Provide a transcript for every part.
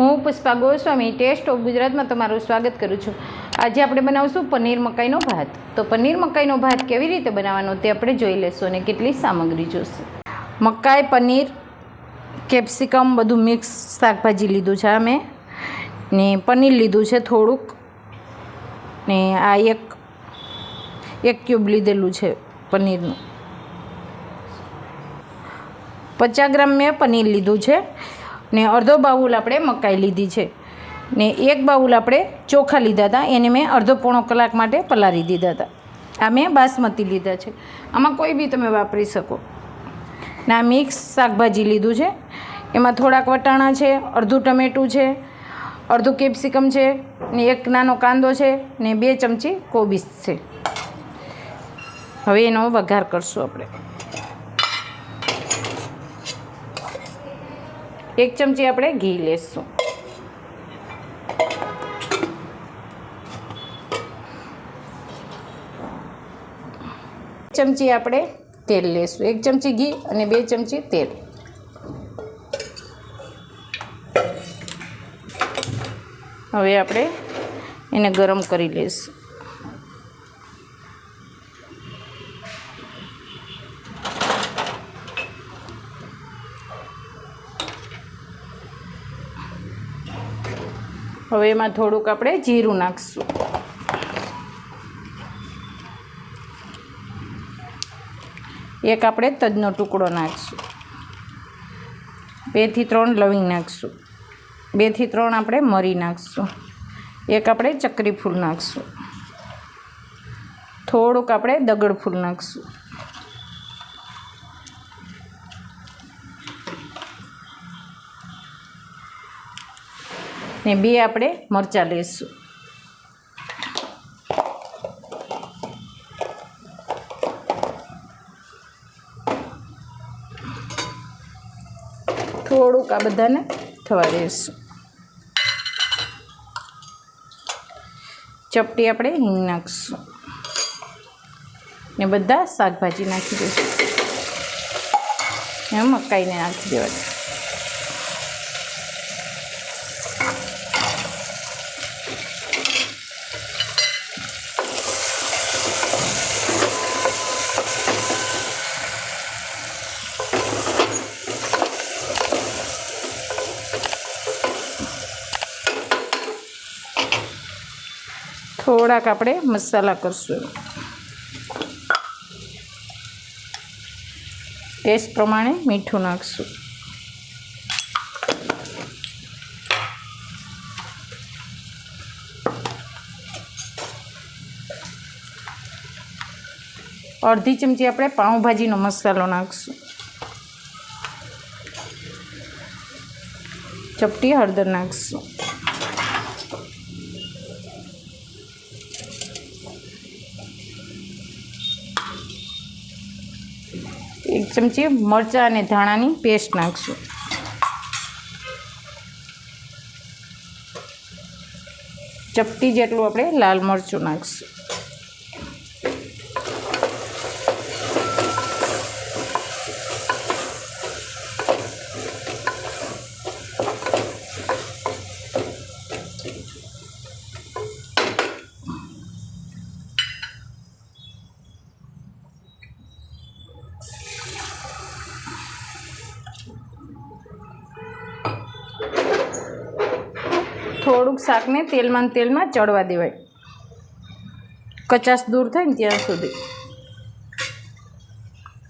હું Pushpa Goswami test of ગુજરાતમાં તમારું સ્વાગત કરું છું. આજે આપણે બનાવશું પનીર મકાઈનો ભાત. તો પનીર મકાઈનો ભાત કેવી રીતે બનાવવાનો તે આપણે જોઈ લેશું અને કેટલી સામગ્રી જોશે. મકાઈ, પનીર, કેપ્સિકમ બધું મિક્સ શાકભાજી લીધું છે અમે. ને પનીર લીધું છે થોડુંક. ને આ એક એક ક્યુબ લીધેલું છે પનીરનું. પચાસ ગ્રામ મેં પનીર લીધું છે. ને અડધો બાઉલ આપણે મકાઈ લીધી છે. ને એક બાઉલ આપણે ચોખા લીધા હતા. એને મેં અડધો પોણો કલાક માટે પલાળી દીધા હતા. આ મેં બાસમતી લીધા છે. આમાં કોઈ બી તમે વાપરી શકો. ને મિક્સ શાકભાજી લીધું છે. એમાં થોડાક વટાણા છે, અડધું ટમેટું છે, અડધું કેપ્સિકમ છે, ને એક નાનો કાંદો છે, ને બે ચમચી કોબીસ છે. હવે એનો વઘાર કરશું આપણે. એક ચમચી આપણે ઘી લેશું. ચમચી આપણે તેલ લેશું. એક ચમચી ઘી અને બે ચમચી તેલ. હવે આપણે એને ગરમ કરી લઈશું હવે એમાં થોડુંક આપણે જીરું નાખીશું. એક આપણે તજનો ટુકડો નાખીશું. બેથી ત્રણ લવિંગ નાખીશું. બેથી ત્રણ આપણે મરી નાખીશું. એક આપણે ચક્રી ફૂલ નાખીશું. થોડુંક આપણે દગડ ફૂલ નાખીશું. ને બે આપણે મરચાં લઈશું થોડુંક આ બધાને થવા દઈશું ચપટી આપણે હિંગ નાખીશું. ને બધા શાકભાજી નાખી દઈશું. ને મકાઈને નાખી દેવાની. થોડાક આપણે મસાલા કરશું. ટેસ્ટ પ્રમાણે મીઠું નાખશું. અડધી ચમચી આપણે પાઉંભાજીનો મસાલો નાખશું. ચપટી હળદર નાખશું. એક ચમચી મરચાં અને ધાણાની પેસ્ટ નાખશું. ચપટી જેટલું આપણે લાલ મરચું નાખશું. થોડુંક શાકને તેલમાં તેલમાં ચડવા દેવાય. કચાશ દૂર થાય ને ત્યાં સુધી.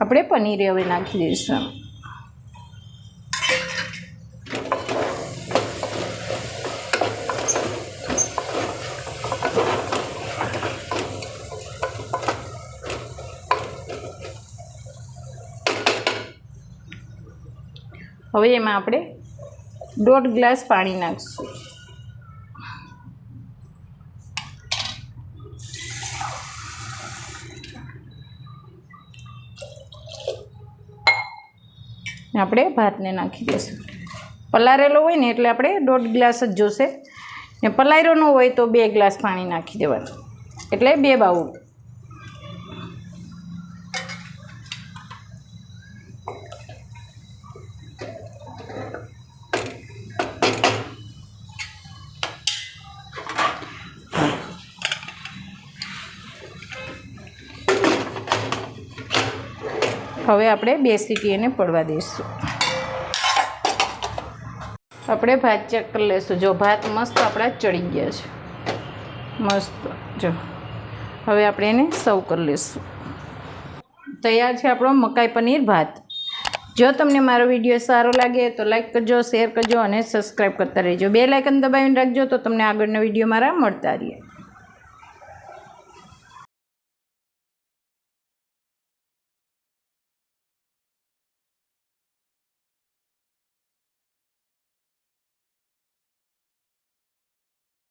આપણે પનીર હવે નાખી દઈશું. હવે એમાં આપણે દોઢ ગ્લાસ પાણી નાખીશું. આપણે ભાતને નાખી દઈશું. પલારેલો હોય ને એટલે આપણે દોઢ ગ્લાસ જ જોશે. ને પલાળ્યો ન હોય તો બે ગ્લાસ પાણી નાખી દેવાનું. એટલે બે બાઉલ. હવે આપણે બે સીટી એને પડવા દઈશું. આપણે ભાત ચેક કરી લઈશું જો ભાત મસ્ત આપણા ચડી ગયા છે. મસ્ત. જો. હવે આપણે એને સર્વ કરી લઈશું તૈયાર છે આપણો મકાઈ પનીર ભાત. જો તમને મારો વીડિયો સારો લાગે તો લાઈક કરજો શેર કરજો અને સબસ્ક્રાઈબ કરતા રહેજો. બે લાઇકન દબાવીને રાખજો તો તમને આગળનો વીડિયો મારા મળતા રહીએ.